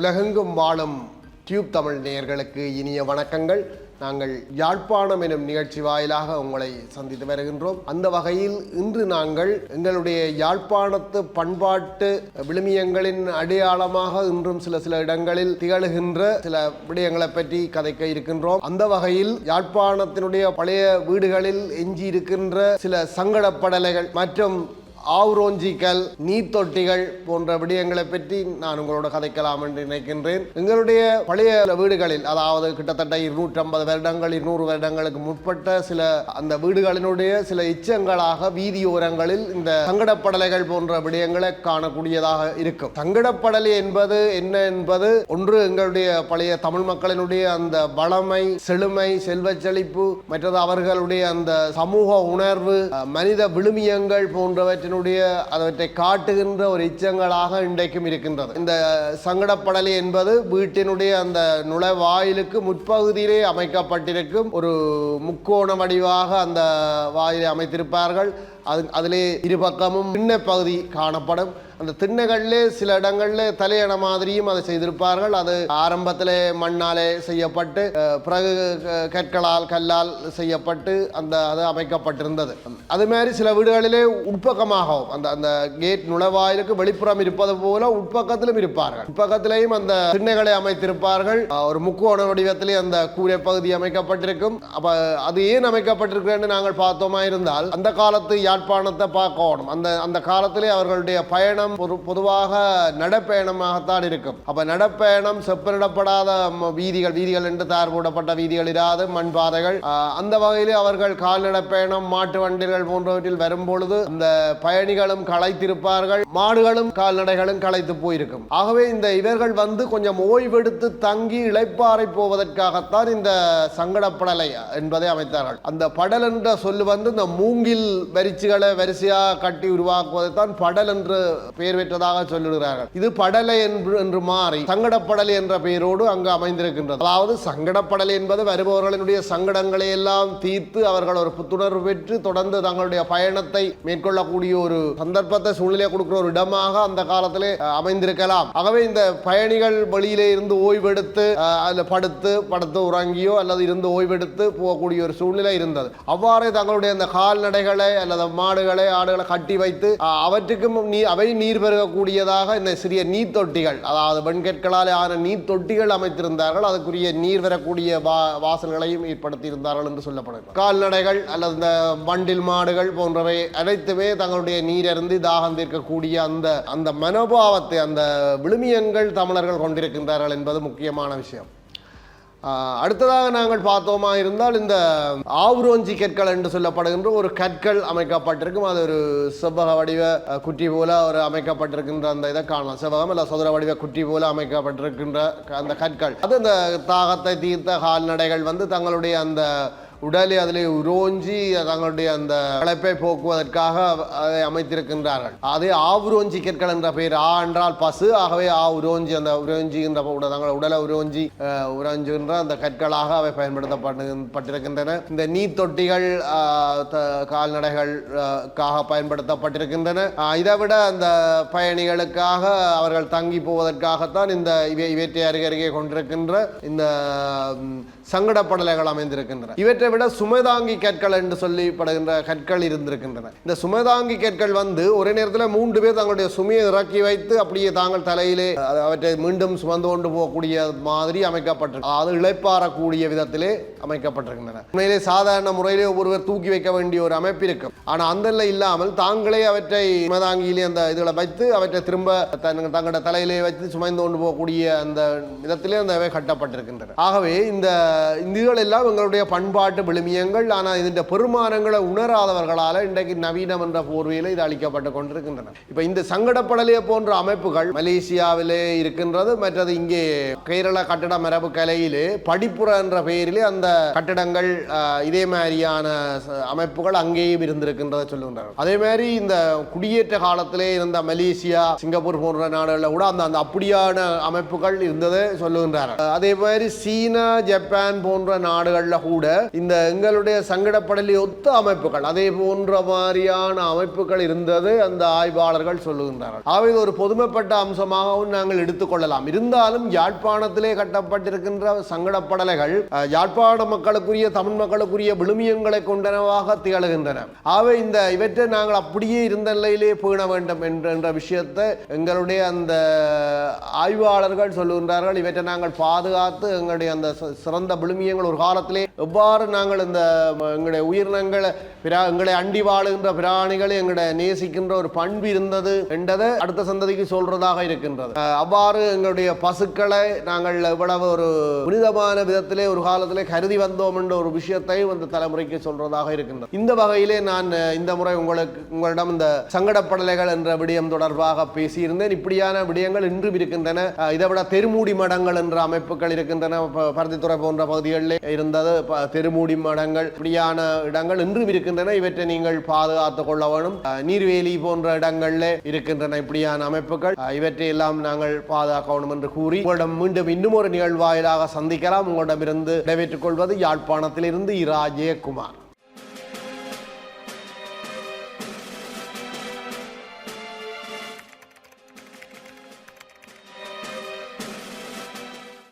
உலகெங்கும் வாழும் டியூப் தமிழ் நேயர்களுக்கு இனிய வணக்கங்கள். நாங்கள் யாழ்ப்பாணம் எனும் நிகழ்ச்சி வாயிலாக உங்களை சந்தித்து வருகின்றோம். அந்த வகையில் இன்று நாங்கள் எங்களுடைய யாழ்ப்பாணத்து பண்பாட்டு விழுமியங்களின் அடையாளமாக இன்றும் சில சில இடங்களில் திகழ்கின்ற சில விடயங்களை பற்றி கதைக்க இருக்கின்றோம். அந்த வகையில் யாழ்ப்பாணத்தினுடைய பழைய வீடுகளில் எஞ்சி இருக்கின்ற சில சங்கடப்படலைகள் மற்றும் ஆவ்ரோஞ்சிக்கல் நீர்த்தொட்டிகள் போன்ற விடயங்களை பற்றி நான் உங்களோட கதைக்கலாம் என்று நினைக்கின்றேன். எங்களுடைய பழைய வீடுகளில் அதாவது கிட்டத்தட்ட இருநூற்றி ஐம்பது வருடங்கள் இருநூறு வருடங்களுக்கு முற்பட்ட சில அந்த வீடுகளினுடைய சில எச்சங்களாக வீதியோரங்களில் இந்த சங்கடப்படலைகள் போன்ற விடயங்களை காணக்கூடியதாக இருக்கும். சங்கடப்படலை என்பது என்ன என்பது? ஒன்று எங்களுடைய பழைய தமிழ் மக்களினுடைய அந்த வளமை செழுமை செல்வ செழிப்பு மற்றது அவர்களுடைய அந்த சமூக உணர்வு மனித விழுமியங்கள் போன்றவற்றினுடைய அவற்றை காட்டுகின்ற ஒரு இச்சங்களாக இன்றைக்கும் இருக்கின்றது. இந்த சங்கடப்படலை என்பது வீட்டினுடைய அந்த நுழைவாயிலுக்கு முற்பகுதியிலே அமைக்கப்பட்டிருக்கும் ஒரு முக்கோண வடிவாக அந்த வாயிலை அமைத்திருப்பார்கள். அது அதிலே இரு பக்கமும் திண்ணை பகுதி காணப்படும். அந்த திண்ணைகளிலே சில இடங்களில் தலையண மாதிரியும் அதை செய்திருப்பார்கள். அது ஆரம்பத்தில் மண்ணாலே செய்யப்பட்டு பிறகு கற்களால் கல்லால் செய்யப்பட்டு அந்த அது அமைக்கப்பட்டிருந்தது. அது மாதிரி சில வீடுகளிலே உட்பக்கமாகவும் அந்த அந்த கேட் நுழைவாயிலுக்கு வெளிப்புறம் இருப்பது போல உட்பக்கத்திலும் இருப்பார்கள். உட்பக்கத்திலேயும் அந்த திண்ணைகளை அமைத்திருப்பார்கள். ஒரு முக்கோண வடிவத்திலே அந்த கூரை பகுதி அமைக்கப்பட்டிருக்கும். அப்ப அது ஏன் அமைக்கப்பட்டிருக்கிறேன்னு நாங்கள் பார்த்தோமா இருந்தால் அந்த காலத்து யாழ்ப்பாணத்தை பார்க்கணும். அந்த அந்த காலத்திலே அவர்களுடைய பயணம் பொது பொதுவாக நடப்பயணமாகத்தான் இருக்கும். அப்ப நடப்பயணம் செப்பனிடப்படாத வீதிகள் வீதிகள் என்று தயார் போடப்பட்ட வீதிகள் இராது மண் பாதைகள் அந்த வகையிலே அவர்கள் கால்நடை பயணம் மாட்டு வண்டிகள் போன்றவற்றில் வரும்பொழுது அந்த பயணிகளும் களைத்திருப்பார்கள் மாடுகளும் கால்நடைகளும் களைத்து போயிருக்கும். ஆகவே இந்த இவர்கள் வந்து கொஞ்சம் ஓய்வெடுத்து தங்கி இழைப்பாறை போவதற்காகத்தான் இந்த சங்கடப்படலை என்பதை அமைத்தார்கள். அந்த படல் என்ற சொல்லு வந்து இந்த மூங்கில் வரிச்சுகளை வரிசையாக கட்டி உருவாக்குவதை தான் படல் என்று பெயர் பெற்றதாக சொல்லிடுகிறார்கள். இது படலை என்று என்று மாறி சங்கடப்படலை என்ற பெயரோடு அங்கு அமைந்திருக்கின்றது. அதாவது சங்கடப்படலை என்பது வருபவர்களினுடைய சங்கடங்களை எல்லாம் தீர்த்து அவர்கள் ஒரு புத்துணர்வு பெற்று தொடர்ந்து தங்களுடைய பயணத்தை மேற்கொள்ளக்கூடிய ஒரு சந்தர்ப்பத்தை சூழ்நிலை கொடுக்கிற ஒரு இடமாக அந்த காலத்திலே அமைந்திருக்கலாம். ஆகவே இந்த பயணிகள் வழியிலே இருந்து ஓய்வெடுத்து அதில் படுத்து படுத்து உறங்கியோ அல்லது இருந்து ஓய்வெடுத்து போகக்கூடிய ஒரு சூழ்நிலை இருந்தது. அவ்வாறே தங்களுடைய அந்த கால்நடைகளை அல்லது மாடுகளை ஆடுகளை கட்டி வைத்து அவற்றுக்கும் நீ அவை நீர் பெருகக்கூடியதாக இந்த சிறிய நீர்த்தொட்டிகள் அதாவது வெண்கற்களால் ஆன நீர்த்தொட்டிகள் அமைத்திருந்தார்கள். அதுக்குரிய நீர் வரக்கூடிய வா வாசல்களையும் ஏற்படுத்தி இருந்தார்கள் என்று சொல்லப்படுகிறது. கால்நடைகள் அல்லது இந்த வண்டில் மாடுகள் போன்றவை அனைத்துமே தங்களுடைய நீரருந்து தாகம் தீர்க்கக்கூடிய அந்த அந்த மனோபாவத்தை அந்த விழுமியங்கள் தமிழர்கள் கொண்டிருக்கின்றார்கள் என்பது முக்கியமான விஷயம். அடுத்ததாக நாங்கள் பார்த்தோமா இருந்தால் இந்த ஆவ்ரோஞ்சி கற்கள் என்று சொல்லப்படுகின்ற ஒரு கற்கள் அமைக்கப்பட்டிருக்கும். அது ஒரு செவ்வக வடிவ குட்டி போல ஒரு அமைக்கப்பட்டிருக்கின்ற அந்த இதை காணலாம். செவ்வகம் இல்லை சதுர வடிவ குட்டி போல அமைக்கப்பட்டிருக்கின்ற அந்த கற்கள். அது இந்த தாகத்தை தீர்த்த கால்நடைகள் வந்து தங்களுடைய அந்த உடலை அதிலே உரோஞ்சி தங்களுடைய அந்த களைப்பை போக்குவதற்காக அதை அமைத்திருக்கின்றார்கள். அது ஆவுரோஞ்சி கற்கள் என்ற பெயர். ஆ என்றால் பசு. ஆகவே ஆ உரோஞ்சி அந்த உரோஞ்சிகின்ற உட- தங்கள் உடலை உரோஞ்சி உரோஞ்சுகின்ற உறைஞ்சுகின்ற அந்த கற்களாக அவை பயன்படுத்தப்பட்டிருக்கின்றன இந்த நீர் தொட்டிகள் கால்நடைகளுக்காக பயன்படுத்தப்பட்டிருக்கின்றன. இதை விட அந்த பயணிகளுக்காக அவர்கள் தங்கி போவதற்காகத்தான் இந்த இவை இவற்றை அருகே அருகே கொண்டிருக்கின்ற இந்த சங்கடப்படலைகள் அமைந்திருக்கின்றன. இவற்றை விட சுமைதாங்கி கற்கள் என்று சொல்லப்படுகின்ற கற்கள் இருந்திருக்கின்றன. இந்த சுமைதாங்கி கற்கள் வந்து ஒரே நேரத்தில் மூன்று பேர் தங்களுடைய சுமையை இறக்கி வைத்து அப்படியே தாங்கள் தலையிலே அவற்றை மீண்டும் சுமந்து கொண்டு போகக்கூடிய மாதிரி அமைக்கப்பட்டிருக்கு. அது இளைப்பாறக்கூடிய விதத்திலே அமைக்கப்பட்டிருக்கின்றன. உண்மையிலே சாதாரண முறையிலே ஒருவர் தூக்கி வைக்க வேண்டிய ஒரு அமைப்பு இருக்கும். ஆனால் அந்த நிலை இல்லாமல் தாங்களே அவற்றை சுமைதாங்கியிலே அந்த இதுகளை வைத்து அவற்றை திரும்ப தங்களோட தலையிலே வைத்து சுமைந்து கொண்டு போகக்கூடிய அந்த விதத்திலே அந்த அவை கட்டப்பட்டிருக்கின்றன. ஆகவே இந்த இந்த இதுகள் எல்லாம் எங்களுடைய பண்பாட்டு விழுமியங்கள் ஆனால் இதன் பெருமானங்களை உணராதவர்களால் இன்றைக்கு நவீனம் என்ற போர்வையில் இது அளிக்கப்பட்டு கொண்டிருக்கின்றன. இப்போ இந்த சங்கடப்படலையை போன்ற அமைப்புகள் மலேசியாவிலே இருக்கின்றது மற்றது இங்கே கேரள கட்டட மரபு கலையிலே படிப்புற என்ற பெயரிலே அந்த கட்டடங்கள் இதே மாதிரியான அமைப்புகள் அங்கேயும் இருந்திருக்கின்றதை சொல்லுகின்றனர் அதே மாதிரி இந்த குடியேற்ற காலத்திலே இருந்த மலேசியா சிங்கப்பூர் போன்ற நாடுகளில் கூட அந்த அந்த அப்படியான அமைப்புகள் இருந்ததை சொல்லுகின்றனர் அதே மாதிரி சீனா ஜப்பான் போன்ற நாடுகளில் கூட இந்த இந்த எங்களுடைய சங்கடப்படலை ஒத்த அமைப்புகள். அதே போன்ற மாதிரியான அமைப்புகள் இருந்தது அந்த ஆய்வாளர்கள் சொல்லுகின்றார்கள். ஆகவே ஒரு பொதுமைப்பட்ட அம்சமாகவும் நாங்கள் எடுத்துக்கொள்ளலாம் இருந்தாலும் யாழ்ப்பாணத்திலே கட்டப்பட்டிருக்கின்ற சங்கடப்படலைகள் யாழ்ப்பாண மக்களுக்குரிய தமிழ் மக்களுக்குரிய விழுமியங்களை கொண்டனவாக திகழ்கின்றன. ஆகவே இந்த இவற்றை நாங்கள் அப்படியே இருந்த நிலையிலே பேண வேண்டும் என்ற விஷயத்தை எங்களுடைய அந்த ஆய்வாளர்கள் சொல்லுகின்றார்கள். இவற்றை நாங்கள் பாதுகாத்து எங்களுடைய அந்த சிறந்த விழுமியங்கள் ஒரு காலத்திலே எவ்வாறு நாங்கள் இந்த எங்களுடைய உயிரினங்களை பிரா எங்களை அண்டி வாழுகின்ற பிராணிகளை எங்களை நேசிக்கின்ற ஒரு பண்பு இருந்தது என்றதை அடுத்த சந்ததிக்கு சொல்றதாக இருக்கின்றது. அவ்வாறு எங்களுடைய பசுக்களை நாங்கள் இவ்வளவு ஒரு புனிதமான விதத்திலே ஒரு காலத்திலே கருதி வந்தோம் என்ற ஒரு விஷயத்தை இந்த தலைமுறைக்கு சொல்றதாக இருக்கின்றது. இந்த வகையிலே நான் இந்த முறை உங்களுக்கு உங்களிடம் இந்த சங்கடப்படலைகள் என்ற விடயம் தொடர்பாக பேசியிருந்தேன். இப்படியான விடயங்கள் இன்றும் இருக்கின்றன. இதை விட தெருமூடி மடங்கள் என்ற அமைப்புகள் இருக்கின்றன. பருத்தித்துறை போன்ற பகுதிகளில் இருந்தது. தெருமூடி மடங்கள் இப்படியான இடங்கள் இன்றும் இருக்கின்றன இவற்றை நீங்கள் பாதுகாத்துக் கொள்ள வேணும். அஹ், நீர்வேலி போன்ற இடங்கள்ல இருக்கின்றன இப்படியான அமைப்புகள். இவற்றை எல்லாம் நாங்கள் பாதுகாக்க வேண்டும் என்று கூறி உங்களிடம் மீண்டும் இன்னும் ஒரு நிகழ்வாயிலாக சந்திக்கலாம். உங்களிடமிருந்து விடைபெற்றுக் கொள்வது யாழ்ப்பாணத்திலிருந்து இரா ஜெயக்குமார்.